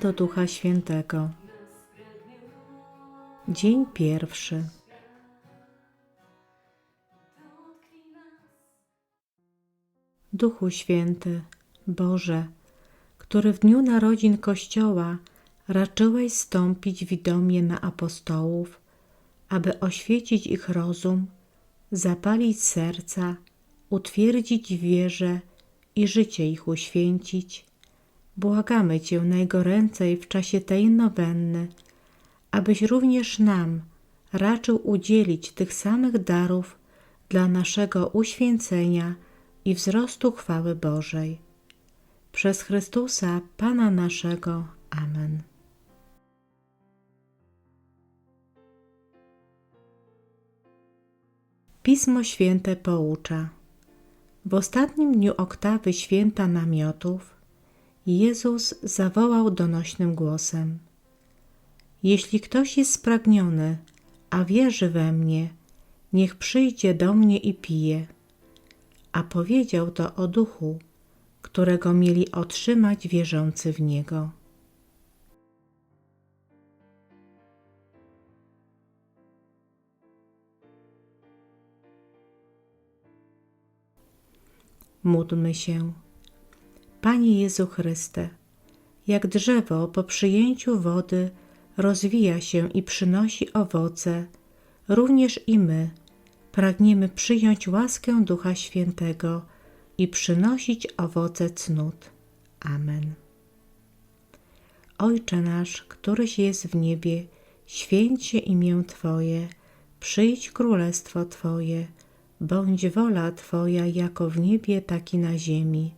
do Ducha Świętego. Dzień pierwszy. Duchu Święty, Boże, który w dniu narodzin Kościoła raczyłeś stąpić widomie na apostołów, aby oświecić ich rozum, zapalić serca, utwierdzić wierze i życie ich uświęcić, błagamy Cię najgoręcej w czasie tej nowenny, abyś również nam raczył udzielić tych samych darów dla naszego uświęcenia i wzrostu chwały Bożej. Przez Chrystusa, Pana naszego. Amen. Pismo Święte poucza. W ostatnim dniu oktawy święta namiotów Jezus zawołał donośnym głosem: Jeśli ktoś jest spragniony, a wierzy we mnie, niech przyjdzie do mnie i pije. A powiedział to o duchu, którego mieli otrzymać wierzący w niego. Módlmy się. Panie Jezu Chryste, jak drzewo po przyjęciu wody rozwija się i przynosi owoce, również i my pragniemy przyjąć łaskę Ducha Świętego i przynosić owoce cnót. Amen. Ojcze nasz, któryś jest w niebie, święć się imię Twoje, przyjdź królestwo Twoje, bądź wola Twoja jako w niebie, tak i na ziemi.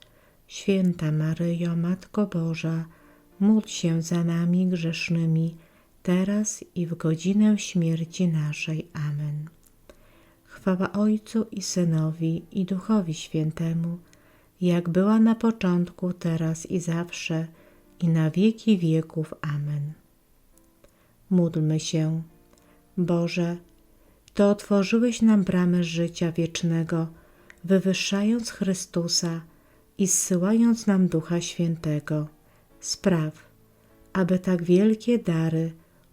Święta Maryjo, Matko Boża, módl się za nami grzesznymi, teraz i w godzinę śmierci naszej. Amen. Chwała Ojcu i Synowi i Duchowi Świętemu, jak była na początku, teraz i zawsze, i na wieki wieków. Amen. Módlmy się. Boże, to otworzyłeś nam bramy życia wiecznego, wywyższając Chrystusa i zsyłając nam Ducha Świętego. Spraw, aby tak wielkie dary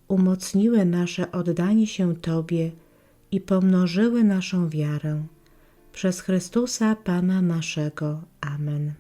umocniły nasze oddanie się Tobie i pomnożyły naszą wiarę. Przez Chrystusa Pana naszego. Amen.